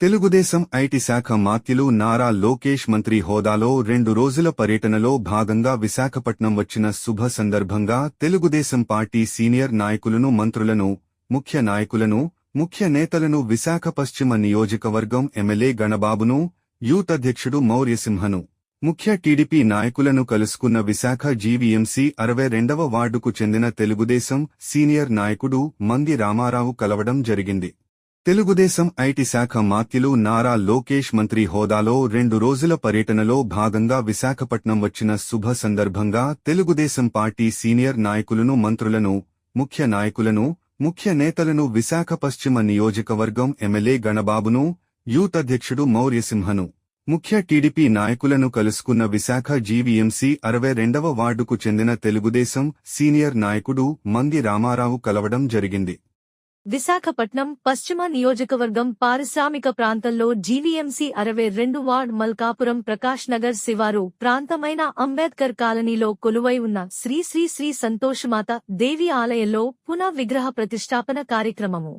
Telugu Desam IT శాఖ మాత్యులు నారా లోకేష్ మంత్రి హోదాలో రెండు రోజుల పర్యటనలో భాగంగా విశాఖపట్నం వచ్చిన శుభ సందర్భంగా తెలుగుదేశం పార్టీ సీనియర్ నాయకులను మంత్రులను ముఖ్య నాయకులను ముఖ్య నేతలను విశాఖ పశ్చిమ నియోజకవర్గం ఎమ్మెల్యే గణబాబును యూత్ అధ్యక్షుడు మౌర్యసింహను ముఖ్య టీడీపీ నాయకులను కలుసుకున్న విశాఖ జీవీఎంసీ అరవై రెండవ వార్డుకు చెందిన తెలుగుదేశం సీనియర్ నాయకుడు మంది రామారావు కలవడం జరిగింది. తెలుగుదేశం ఐటీ శాఖ మాత్యులు నారా లోకేష్ మంత్రి హోదాలో రెండు రోజుల పర్యటనలో భాగంగా విశాఖపట్నం వచ్చిన శుభ సందర్భంగా తెలుగుదేశం పార్టీ సీనియర్ నాయకులను మంత్రులను ముఖ్య నాయకులను ముఖ్య నేతలను విశాఖ పశ్చిమ నియోజకవర్గం ఎమ్మెల్యే గణబాబును యూత్ అధ్యక్షుడు మౌర్యసింహను ముఖ్య టీడీపీ నాయకులను కలుసుకున్న విశాఖ జీవీఎంసీ అరవై రెండవ వార్డుకు చెందిన తెలుగుదేశం సీనియర్ నాయకుడు మంది రామారావు కలవడం జరిగింది. విశాఖపట్నం పశ్చిమ నియోజకవర్గం పారిశ్రామిక ప్రాంతంలో జీవీఎంసీ అరవై రెండు వార్డ్ మల్కాపురం ప్రకాష్ నగర్ శివారు ప్రాంతమైన అంబేద్కర్ కాలనీలో కొలువై ఉన్న శ్రీ శ్రీ శ్రీ సంతోషమాత దేవి ఆలయంలో పునః విగ్రహ ప్రతిష్టాపన కార్యక్రమము.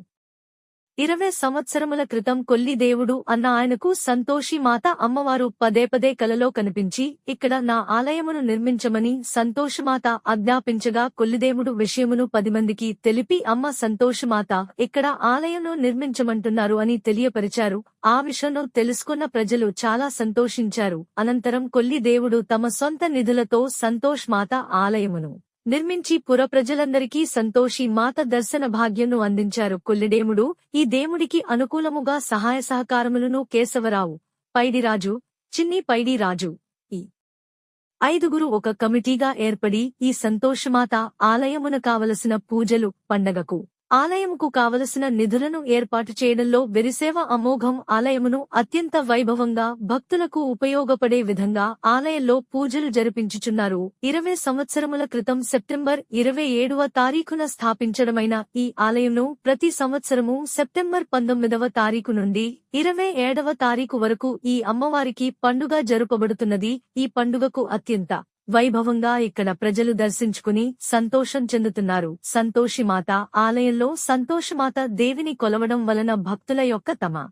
ఇరవై సంవత్సరముల క్రితం కొల్లిదేవుడు అన్న ఆయనకు సంతోషి మాత అమ్మవారు పదే పదే కలలో కనిపించి ఇక్కడ నా ఆలయమును నిర్మించమని సంతోషమాత ఆజ్ఞాపించగా కొల్లిదేవుడు విషయమును పది మందికి తెలిపి అమ్మ సంతోషమాత ఇక్కడ ఆలయంను నిర్మించమంటున్నారు అని తెలియపరిచారు. ఆ విషయంలో తెలుసుకున్న ప్రజలు చాలా సంతోషించారు. అనంతరం కొల్లిదేవుడు తమ సొంత నిధులతో సంతోష్ మాత ఆలయమును నిర్మించి పురప్రజలందరికీ సంతోషి మాత దర్శన భాగ్యంను అందించారు. కొల్లిడేముడు ఈ దేవుడికి అనుకూలముగా సహాయ సహకారములను కేశవరావు పైడిరాజు చిన్ని పైడిరాజు ఈ ఐదుగురు ఒక కమిటీగా ఏర్పడి ఈ సంతోషమాత ఆలయమున కావలసిన పూజలు పండగకు ఆలయముకు కావలసిన నిధులను ఏర్పాటు చేయడంలో వెరిసేవ అమోఘం ఆలయమును అత్యంత వైభవంగా భక్తులకు ఉపయోగపడే విధంగా ఆలయంలో పూజలు జరిపించుచున్నారు. ఇరవై సంవత్సరముల క్రితం సెప్టెంబర్ ఇరవై ఏడవ తారీఖున స్థాపించడమైన ఈ ఆలయంను ప్రతి సంవత్సరము సెప్టెంబర్ పంతొమ్మిదవ తారీఖు నుండి ఇరవై ఏడవ తారీఖు వరకు ఈ అమ్మవారికి పండుగ జరుపబడుతున్నది. ఈ పండుగకు అత్యంత వైభవంగా ఇక్కడ ప్రజలు దర్శించుకుని సంతోషం చెందుతున్నారు. సంతోషిమాత ఆలయంలో సంతోషమాత దేవిని కొలవడం వలన భక్తుల యొక్క తమ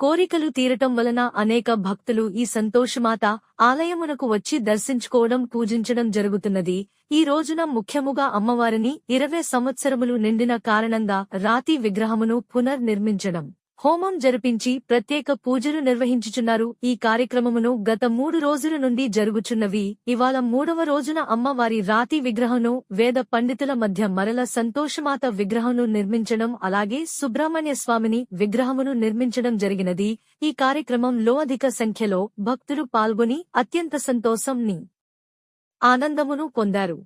కోరికలు తీరటం వలన అనేక భక్తులు ఈ సంతోషమాత ఆలయమునకు వచ్చి దర్శించుకోవడం పూజించడం జరుగుతున్నది. ఈ రోజున ముఖ్యముగా అమ్మవారిని ఇరవై సంవత్సరములు నిండిన కారణంగా రాతి విగ్రహమును పునర్నిర్మించడం హోమం జరిపించి ప్రత్యేక పూజలు నిర్వహించుచున్నారు. ఈ కార్యక్రమమును గత మూడు రోజుల నుండి జరుగుచున్నవి. ఇవాళ మూడవ రోజున అమ్మవారి రాతి విగ్రహంను వేద పండితుల మధ్య మరల సంతోషమాత విగ్రహంను నిర్మించడం అలాగే సుబ్రహ్మణ్య స్వామిని విగ్రహమును నిర్మించడం జరిగినది. ఈ కార్యక్రమంలో అధిక సంఖ్యలో భక్తులు పాల్గొని అత్యంత సంతోషంని ఆనందమును పొందారు.